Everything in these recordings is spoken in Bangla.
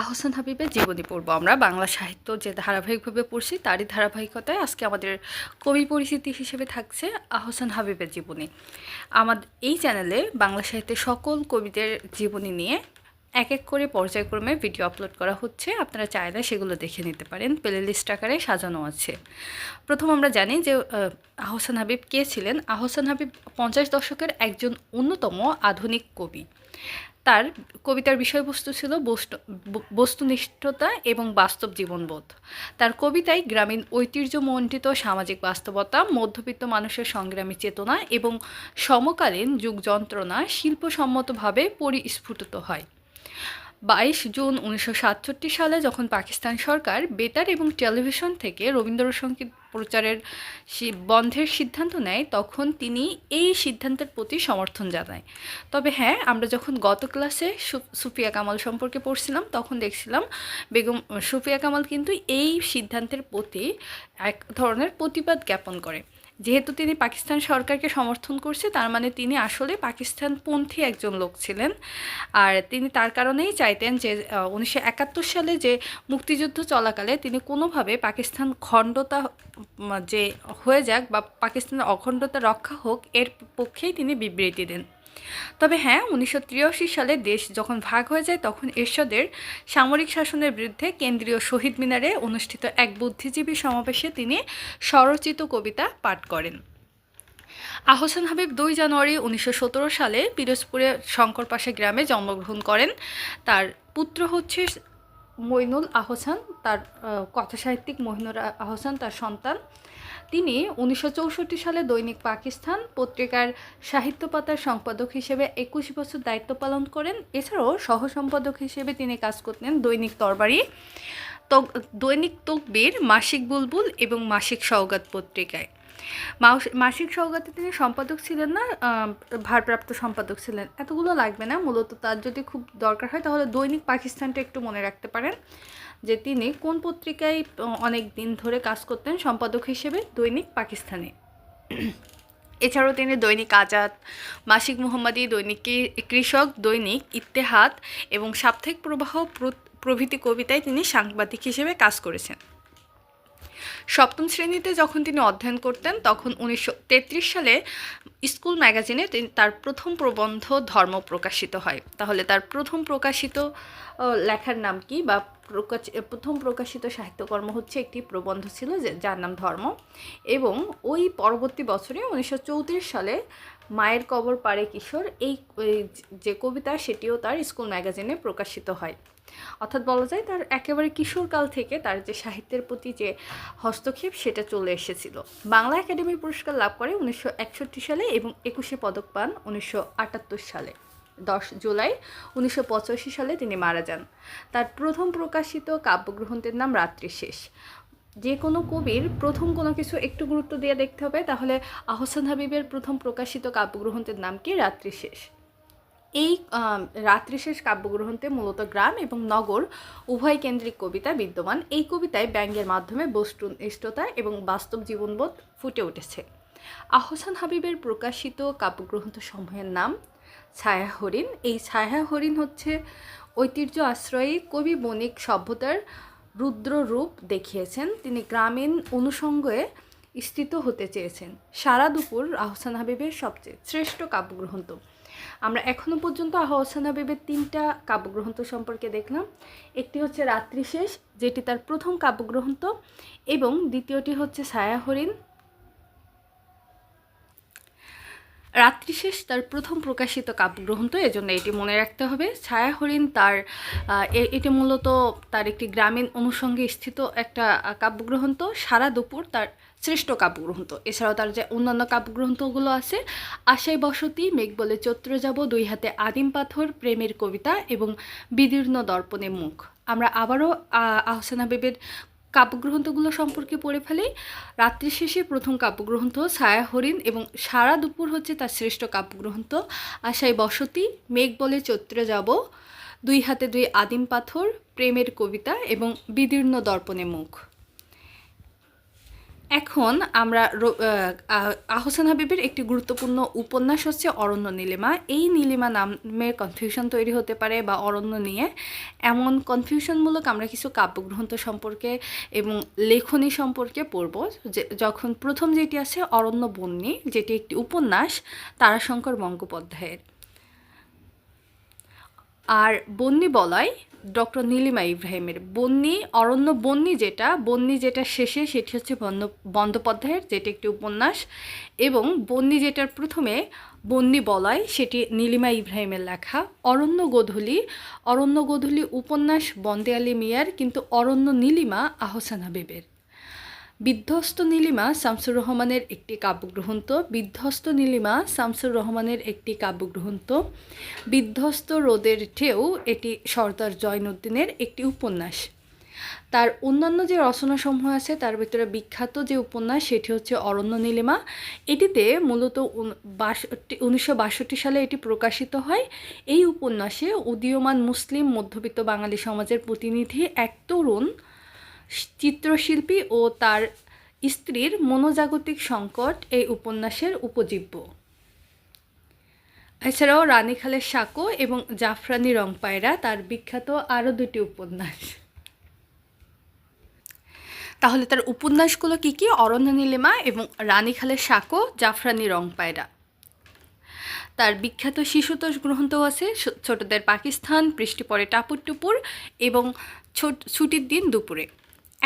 আহসান হাবিবের জীবনী পড়ব আমরা। বাংলা সাহিত্য যে ধারাবাহিকভাবে পড়ছি, তারই ধারাবাহিকতায় আজকে আমাদের কবি পরিচিতি হিসেবে থাকছে আহসান হাবিবের জীবনী। আমাদের এই চ্যানেলে বাংলা সাহিত্যের সকল কবিদের জীবনী নিয়ে এক এক করে পর্যায়ক্রমে ভিডিও আপলোড করা হচ্ছে। আপনারা চাইলে সেগুলো দেখে নিতে পারেন। প্লে লিস্ট আকারে সাজানো আছে। প্রথম আমরা জানি যে আহসান হাবিব কে ছিলেন? আহসান হাবিব পঞ্চাশ দশকের একজন অন্যতম আধুনিক কবি। তার কবিতার বিষয়বস্তু ছিল বস্তু- বস্তুনিষ্ঠতা এবং বাস্তব জীবনবোধ। তার কবিতায় গ্রামীণ ঐতিহ্যমণ্ডিত সামাজিক বাস্তবতা, মধ্যবিত্ত মানুষের সংগ্রামী চেতনা এবং সমকালীন যুগ যন্ত্রণা শিল্পসম্মতভাবে পরিস্ফুটিত হয়। বাইশ জুন উনিশশো সাতষট্টি সালে যখন পাকিস্তান সরকার বেতার এবং টেলিভিশন থেকে রবীন্দ্রসঙ্গীত প্রচারের বন্ধের সিদ্ধান্ত নেয়, তখন তিনি এই সিদ্ধান্তের প্রতি সমর্থন জানায়। তবে হ্যাঁ আমরা যখন গত ক্লাসে সুফিয়া কামাল সম্পর্কে পড়ছিলাম, তখন দেখছিলাম বেগম, সুফিয়া কামাল কিন্তু এই সিদ্ধান্তের প্রতি এক ধরনের প্রতিবাদ জ্ঞাপন করে। যেহেতু তিনি পাকিস্তান সরকারকে সমর্থন করছে, তার মানে তিনি আসলে পাকিস্তানপন্থী একজন লোক ছিলেন। আর তিনি তার কারণেই চাইতেন যে উনিশশো একাত্তর সালে যে মুক্তিযুদ্ধ চলাকালে তিনি কোনোভাবে পাকিস্তান খণ্ডতা যে হয়ে যাক বা পাকিস্তানের অখণ্ডতা রক্ষা হোক, এর পক্ষেই তিনি বিবৃতি দেন। তবে হ্যাঁ উনিশশো তিরাশি সালে দেশ যখন ভাগ হয়ে যায়, তখন এরশাদের সামরিক শাসনের বিরুদ্ধে কেন্দ্রীয় শহীদ মিনারে অনুষ্ঠিত এক বুদ্ধিজীবী সমাবেশে তিনি স্বরচিত কবিতা পাঠ করেন। আহসান হাবিব দুই জানুয়ারি উনিশশো সতেরো সালে পিরোজপুরে শঙ্করপাশা গ্রামে জন্মগ্রহণ করেন। তার পুত্র হচ্ছে মইনুল আহসান, তার কথাসাহিত্যিক মহিনুর আহসান, তার সন্তান। তিনি উনিশশো চৌষট্টি সালে দৈনিক পাকিস্তান পত্রিকার সাহিত্য পাতার সম্পাদক হিসেবে একুশ বছর দায়িত্ব পালন করেন। এছাড়াও সহ সম্পাদক হিসেবে তিনি কাজ করতেন দৈনিক তরবারি দৈনিক তকবীর, মাসিক বুলবুল এবং মাসিক সওগাত পত্রিকায়। মাসিক সওগাতে তিনি সম্পাদক ছিলেন না ভারপ্রাপ্ত সম্পাদক ছিলেন। এতগুলো লাগবে না, মূলত তার যদি খুব দরকার হয় তাহলে দৈনিক পাকিস্তানটা একটু মনে রাখতে পারেন, যে তিনি কোন পত্রিকায় অনেক দিন ধরে কাজ করতেন সম্পাদক হিসেবে দৈনিক পাকিস্তানে। এছাড়াও তিনি দৈনিক আজাদ, মাসিক মোহাম্মদী, দৈনিক কৃষক, দৈনিক ইত্তেহাদ এবং সাপ্তাহিক প্রবাহ প্র- প্রভৃতি কবিতায় তিনি সাংবাদিক হিসেবে কাজ করেছেন। সপ্তম শ্রেণীতে যখন তিনি অধ্যয়ন করতেন, তখন উনিশশো তেত্রিশ সালে স্কুল ম্যাগাজিনে তার প্রথম প্রবন্ধ ধর্ম প্রকাশিত হয়। তাহলে তার প্রথম প্রকাশিত লেখার নাম কি? বা প্রকাশ প্রথম প্রকাশিত সাহিত্যকর্ম হচ্ছে একটি প্রবন্ধ ছিল যে, যার নাম ধর্ম। এবং ওই পরবর্তী বছরে উনিশশো চৌত্রিশ সালে মায়ের কবর পারে কিশোর। এই যে কবিতা, সেটিও তার স্কুল ম্যাগাজিনে প্রকাশিত হয়। অর্থাৎ বলা যায় তার একেবারে কিশোরকাল থেকে তার যে সাহিত্যের প্রতি যে হস্তক্ষেপ, সেটা চলে এসেছিল। বাংলা একাডেমি পুরস্কার লাভ করে উনিশশো একষট্টি সালে এবং একুশে পদক পান উনিশশো আটাত্তর সালে। দশ জুলাই উনিশশো পঁচাশি সালে তিনি মারা যান। তার প্রথম প্রকাশিত কাব্যগ্রন্থের নাম রাত্রি শেষ যে কোনো কবির প্রথম কোনো কিছু একটু গুরুত্ব দিয়ে দেখতে হবে, তাহলে আহসান হাবিবের প্রথম প্রকাশিত কাব্যগ্রন্থের নাম কি? রাত্রি শেষ। এই রাত্রিশেষ কাব্যগ্রন্থে মূলত গ্রাম এবং নগর উভয় কেন্দ্রিক কবিতা বিদ্যমান। এই কবিতায় ব্যঙ্গের মাধ্যমে বস্তুনিষ্ঠতা এবং বাস্তব জীবনবোধ ফুটে উঠেছে। আহসান হাবিবের প্রকাশিত কাব্যগ্রন্থ সমূহের নাম ছায়া হরিণ। এই ছায়া হরিণ হচ্ছে ঐতিহ্য আশ্রয়ী কবি বণিক সভ্যতার রুদ্র রূপ দেখিয়েছেন। তিনি গ্রামীণ অনুষঙ্গে স্থিত হতে চেয়েছেন। সারা দুপুর আহসান হাবিবের সবচেয়ে শ্রেষ্ঠ কাব্যগ্রন্থ। আমরা এখনও পর্যন্ত আহসান হাবিবের তিনটা কাব্যগ্রন্থ সম্পর্কে দেখলাম। একটি হচ্ছে রাত্রিশেষ, যেটি তার প্রথম কাব্যগ্রন্থ, এবং দ্বিতীয়টি হচ্ছে ছায়া হরিণ। রাত্রিশেষ তার প্রথম প্রকাশিত কাব্যগ্রন্থ এজন্য এটি মনে রাখতে হবে। ছায়া হরিণ তার এটি মূলত তার একটি গ্রামীণ অনুষঙ্গে স্থিত একটা কাব্যগ্রন্থ। সারা দুপুর তার শ্রেষ্ঠ কাব্যগ্রন্থ। এছাড়াও তার যে অন্যান্য কাব্যগ্রন্থগুলো আছে আশায় বসতি মেঘ বলে চৈত্র যাব দুই হাতে আদিম পাথর প্রেমের কবিতা এবং বিদীর্ণ দর্পণে মুখ। আমরা আবারও আহ, আহসান হাবিবের কাব্যগ্রন্থগুলো সম্পর্কে পড়ে ফেলি। রাত্রি শেষে প্রথম কাব্যগ্রন্থ ছায়া হরিণ এবং সারা দুপুর হচ্ছে তার শ্রেষ্ঠ কাব্যগ্রন্থ আশায় বসতি, মেঘ বলে চৈত্রে যাব, দুই হাতে দুই আদিম পাথর, প্রেমের কবিতা এবং বিদীর্ণ দর্পণে মুখ। এখন আমরা আহসান হাবিবের একটি গুরুত্বপূর্ণ উপন্যাস হচ্ছে অরণ্য নীলিমা। এই নীলিমা নামের কনফিউশন তৈরি হতে পারে বা অরণ্য নিয়ে। এমন কনফিউশনমূলক আমরা কিছু কাব্যগ্রন্থ সম্পর্কে এবং লেখনী সম্পর্কে পড়ব। যে, যখন প্রথম যেটি আছে অরণ্য বন্যী, যেটি একটি উপন্যাস, তারাশঙ্কর বঙ্গোপাধ্যায়ের আর বন্যী বলয়, ডক্টর নীলিমা ইব্রাহিমের। বন্যী অরণ্য বন্যী যেটা বন্যী যেটা শেষে সেটি হচ্ছে বন্দ বন্দ্যোপাধ্যায়ের, যেটি একটি উপন্যাস। এবং বন্যী যেটার প্রথমে বন্যী বলয়, সেটি নীলিমা ইব্রাহিমের লেখা। অরণ্য গোধূলি অরণ্য গোধূলি উপন্যাস বন্দে আলী মিয়ার, কিন্তু অরণ্য নীলিমা আহসানা হাবিবের। বিধ্বস্ত নীলিমা শামসুর রহমানের একটি কাব্যগ্রন্থ, বিধ্বস্ত নীলিমা শামসুর রহমানের একটি কাব্যগ্রন্থ, বিধ্বস্ত রোদের ঢেউ, এটি সর্দার জয়নুদ্দিনের একটি উপন্যাস। তার অন্যান্য যে রচনাসমূহ আছে, তার ভিতরে বিখ্যাত যে উপন্যাস, সেটি হচ্ছে অরণ্য নীলিমা। এটিতে মূলত উনিশশো বাষট্টি সালে এটি প্রকাশিত হয়। এই উপন্যাসে উদীয়মান মুসলিম মধ্যবিত্ত বাঙালি সমাজের প্রতিনিধি এক তরুণ চিত্রশিল্পী ও তার স্ত্রীর মনোজাগতিক সংকট এই উপন্যাসের উপজীব্য। এছাড়াও রানীখালের সাঁকো এবং জাফরানি রং পায়রা তার বিখ্যাত আরও দুটি উপন্যাস। তাহলে তার উপন্যাসগুলো কি কি? অরণ্য নীলিমা এবং রানীখালের সাঁকো, জাফরানি রং পায়রা তার বিখ্যাত শিশুতোষ গ্রন্থ আছে ছোটদের পাকিস্তান বৃষ্টি পড়ে টাপুর টুপুর এবং ছোট, ছুটির দিন দুপুরে।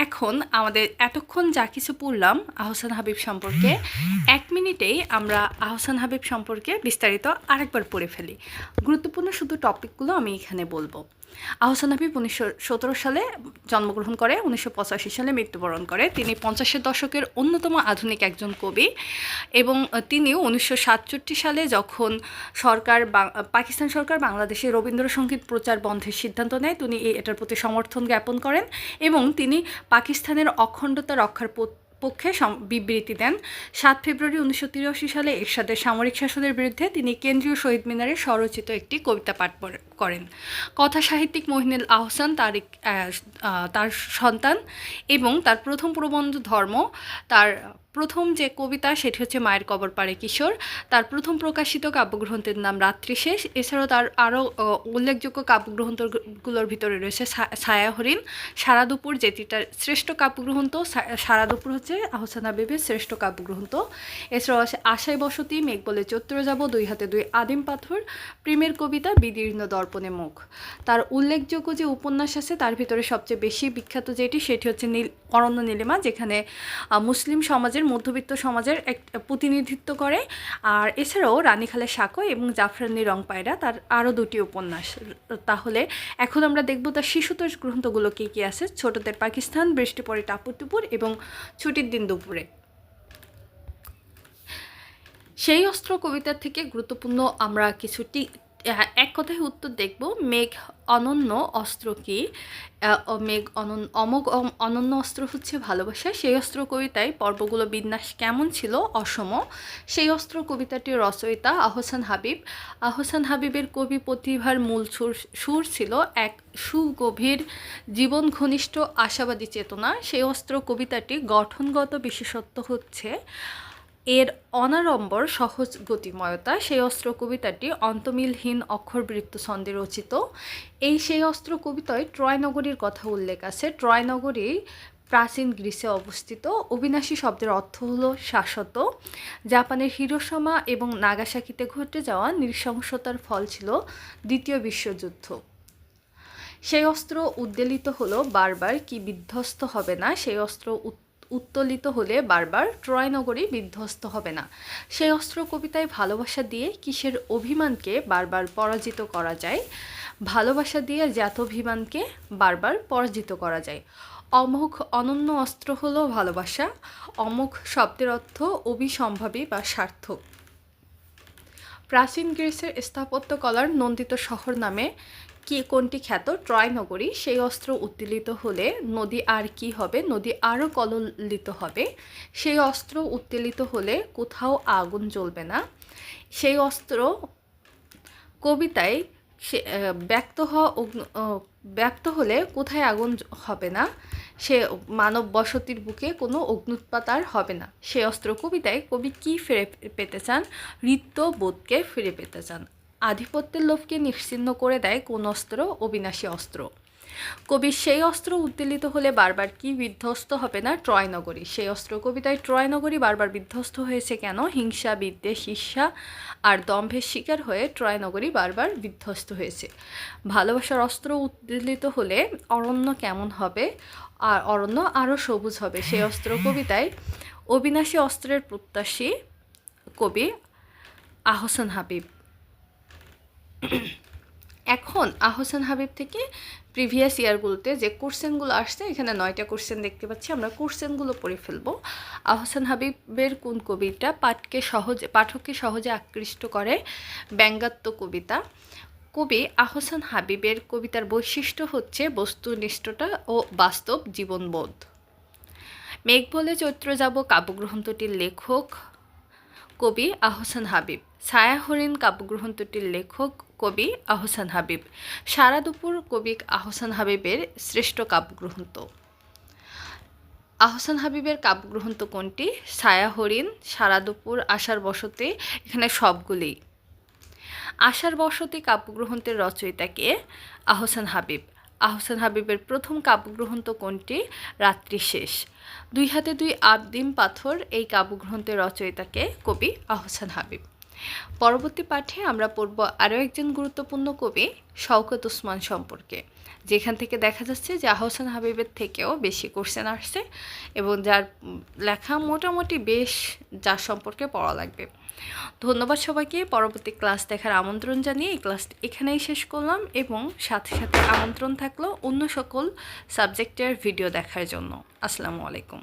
এখন আমাদের এতক্ষণ যা কিছু পড়লাম আহসান হাবিব সম্পর্কে, এক মিনিটেই আমরা আহসান হাবিব সম্পর্কে বিস্তারিত আরেকবার পড়ে ফেলি। গুরুত্বপূর্ণ শুধু টপিকগুলো আমি এখানে বলব। আহসান হাবিব উনিশশো সতেরো সালে জন্মগ্রহণ করে, উনিশশো পঁচাশি সালে মৃত্যুবরণ করে। তিনি পঞ্চাশের দশকের অন্যতম আধুনিক একজন কবি এবং তিনি উনিশশো সাতষট্টি সালে যখন সরকার পাকিস্তান সরকার বাংলাদেশে রবীন্দ্রসঙ্গীত প্রচার বন্ধের সিদ্ধান্ত নেয়, তিনি এটার প্রতি সমর্থন জ্ঞাপন করেন এবং তিনি পাকিস্তানের অখণ্ডতা রক্ষার পক্ষে বিবৃতি দেন। সাত ফেব্রুয়ারি উনিশশো তিরাশি সালে এরশাদের সামরিক শাসনের বিরুদ্ধে তিনি কেন্দ্রীয় শহীদ মিনারে স্বরচিত একটি কবিতা পাঠ করেন। কথা সাহিত্যিক মহিনুল আহসান তার তার সন্তান এবং তার প্রথম প্রবন্ধ ধর্ম, তার প্রথম যে কবিতা, সেটি হচ্ছে মায়ের কবর পাড়ে কিশোর। তার প্রথম প্রকাশিত কাব্যগ্রন্থের নাম রাত্রিশেষ এছাড়াও তার আরও উল্লেখযোগ্য কাব্যগ্রন্থগুলোর ভিতরে রয়েছে ছায়া হরিণ, সারা দুপুর যেটি তার শ্রেষ্ঠ কাব্যগ্রন্থ সারা দুপুর হচ্ছে আহসান হাবিবের শ্রেষ্ঠ কাব্যগ্রন্থ। এছাড়াও আছে আশায় বসতি, মেঘ বলে চৈত্র যাব, দুই হাতে দুই আদিম পাথর, প্রেমের কবিতা, বিদীর্ণ দর্পণে মুখ। তার উল্লেখযোগ্য যে উপন্যাস আছে, তার ভিতরে সবচেয়ে বেশি বিখ্যাত যেটি, সেটি হচ্ছে নীল, অরণ্য নীলিমা, যেখানে মুসলিম সমাজের মধ্যবিত্ত সমাজের এক প্রতিনিধিত্ব করে। আর এছাড়াও রানীখালের সাঁকো এবং জাফরানি রং পায়রা তার আরও দুটি উপন্যাস। তাহলে এখন আমরা দেখব তার শিশুতোষ গ্রন্থগুলো কী কী আছে। ছোটদের পাকিস্তান বৃষ্টি পরে টাপুর টুপুর এবং ছুটির দিন দুপুরে। সেই অস্ত্র কবিতার থেকে গুরুত্বপূর্ণ আমরা কিছু এক কথায় উত্তর দেখব। মেঘ অনন্য অস্ত্র কি? মেঘ অনন্য অমোঘ অম- অনন্য অস্ত্র হচ্ছে ভালোবাসা। সেই অস্ত্র কবিতায় পর্বগুলো বিন্যাস কেমন ছিল? অসম। সেই অস্ত্র কবিতাটির রচয়িতা আহসান হাবিব। আহসান হাবিবের কবি প্রতিভার মূল সুর সুর ছিল এক সুগভীর জীবন ঘনিষ্ঠ আশাবাদী চেতনা। সেই অস্ত্র কবিতাটি গঠনগত বিশেষত্ব হচ্ছে এর অনাড়ম্বর, সহজ গতিময়তা, সেই অস্ত্র কবিতাটি অন্তমিলহীন অক্ষরবৃত্ত ছন্দে রচিত। এই সেই অস্ত্র কবিতায় ট্রয় নগরীর কথা উল্লেখ আছে। ট্রয় নগরী প্রাচীন গ্রিসে অবস্থিত। অবিনাশী শব্দের অর্থ হল শাশ্বত। জাপানের হিরোশমা এবং নাগাসাকিতে ঘটে যাওয়া নৃশংসতার ফল ছিল দ্বিতীয় বিশ্বযুদ্ধ। সেই অস্ত্র উদ্বেলিত হলো বারবার, কি বিধ্বস্ত হবে না, সেই অস্ত্র উত্তোলিত হলে বারবার ট্রয় নগরী বিধ্বস্ত হবে না। সেই অস্ত্র কবিতায় ভালোবাসা দিয়ে কিসের অভিমানকে বারবার পরাজিত করা যায়? ভালোবাসা দিয়ে জ্ঞাত অভিমানকে বারবার পরাজিত করা যায়। অমোঘ অনন্য অস্ত্র হলো ভালোবাসা। অমোঘ শব্দের অর্থ অভিসম্ভাবী বা সার্থক। প্রাচীন গ্রিসের স্থাপত্যকলার নন্দিত শহর নামে কি কোনটি খ্যাত? ট্রয় নগরী সেই অস্ত্র উত্তোলিত হলে নদী আর কি হবে? নদী আরও কললিত হবে। সেই অস্ত্র উত্তোলিত হলে কোথাও আগুন জ্বলবে না। সেই অস্ত্র কবিতায় সে ব্যক্ত হওয়া ব্যক্ত হলে কোথায় আগুন হবে না? সে মানব বসতির বুকে কোনো অগ্নুৎপাত আর হবে না। সে অস্ত্র কবিতায় কবি কি ফিরে পেতে চান? ঋত্য বোধকে ফিরে পেতে চান। আধিপত্যের লোভকে নিশ্চিহ্ন করে দেয় কোন অস্ত্র অবিনাশী অস্ত্র। কবির সেই অস্ত্র উদ্বেলিত হলে বারবার কি বিধ্বস্ত হবে না ট্রয় নগরী সেই অস্ত্র কবিতায় ট্রয় নগরী বারবার বিধ্বস্ত হয়েছে কেন? হিংসা, বিদ্বেষ, ঈর্ষা আর দম্ভের শিকার হয়ে ট্রয় নগরী বারবার বিধ্বস্ত হয়েছে। ভালোবাসার অস্ত্র উদ্বেলিত হলে অরণ্য কেমন হবে? আর অরণ্য আরও সবুজ হবে। সেই অস্ত্র কবিতায় অবিনাশী অস্ত্রের প্রত্যাশী কবি আহসান হাবিব। এখন আহসান হাবিব থেকে প্রিভিয়াস ইয়ারগুলোতে যে কোশ্চেনগুলো আসছে, এখানে নয়টা কোশ্চেন দেখতে পাচ্ছি। আমরা কোশ্চেনগুলো পড়ে ফেলব। আহসান হাবিবের কোন কবিতা পাঠকে সহজে পাঠককে সহজে আকৃষ্ট করে? ব্যঙ্গাত্ম কবিতা। কবি আহসান হাবিবের কবিতার বৈশিষ্ট্য হচ্ছে বস্তুনিষ্ঠতা ও বাস্তব জীবনবোধ। মেঘ বলে চৈত্র যাব কাব্যগ্রন্থটির লেখক কবি আহসান হাবিব। ছায়া হরিণ কাব্যগ্রন্থটির লেখক কবি আহসান হাবিব। সারা দুপুর কবি আহসান হাবিবের শ্রেষ্ঠ কাব্যগ্রন্থ। আহসান হাবিবের কাব্যগ্রন্থ কোনটি? ছায়া হরিণ, সারা দুপুর আশার বসতে, এখানে সবগুলি। আশার বসতি কাব্যগ্রন্থের রচয়িতাকে আহসান হাবিব। আহসান হাবিবের প্রথম কাব্যগ্রন্থ কোনটি? রাত্রি শেষ। দুই হাতে দুই আবদিম পাথর, এই কাব্যগ্রন্থের রচয়িতাকে কবি আহসান হাবিব। পরবর্তী পাঠে আমরা পড়ব আরও একজন গুরুত্বপূর্ণ কবি, শওকত উসমান সম্পর্কে। যেখান থেকে দেখা যাচ্ছে যে আহসান হাবিবের থেকেও বেশি কোশ্চেন আসছে এবং যার লেখা মোটামুটি বেশ যার সম্পর্কে পড়া লাগবে। ধন্যবাদ সবাইকে। পরবর্তী ক্লাস দেখার আমন্ত্রণ জানিয়ে এই ক্লাস এখানেই শেষ করলাম এবং সাথে সাথে আমন্ত্রণ থাকল অন্য সকল সাবজেক্টের ভিডিও দেখার জন্য। আসসালামু আলাইকুম।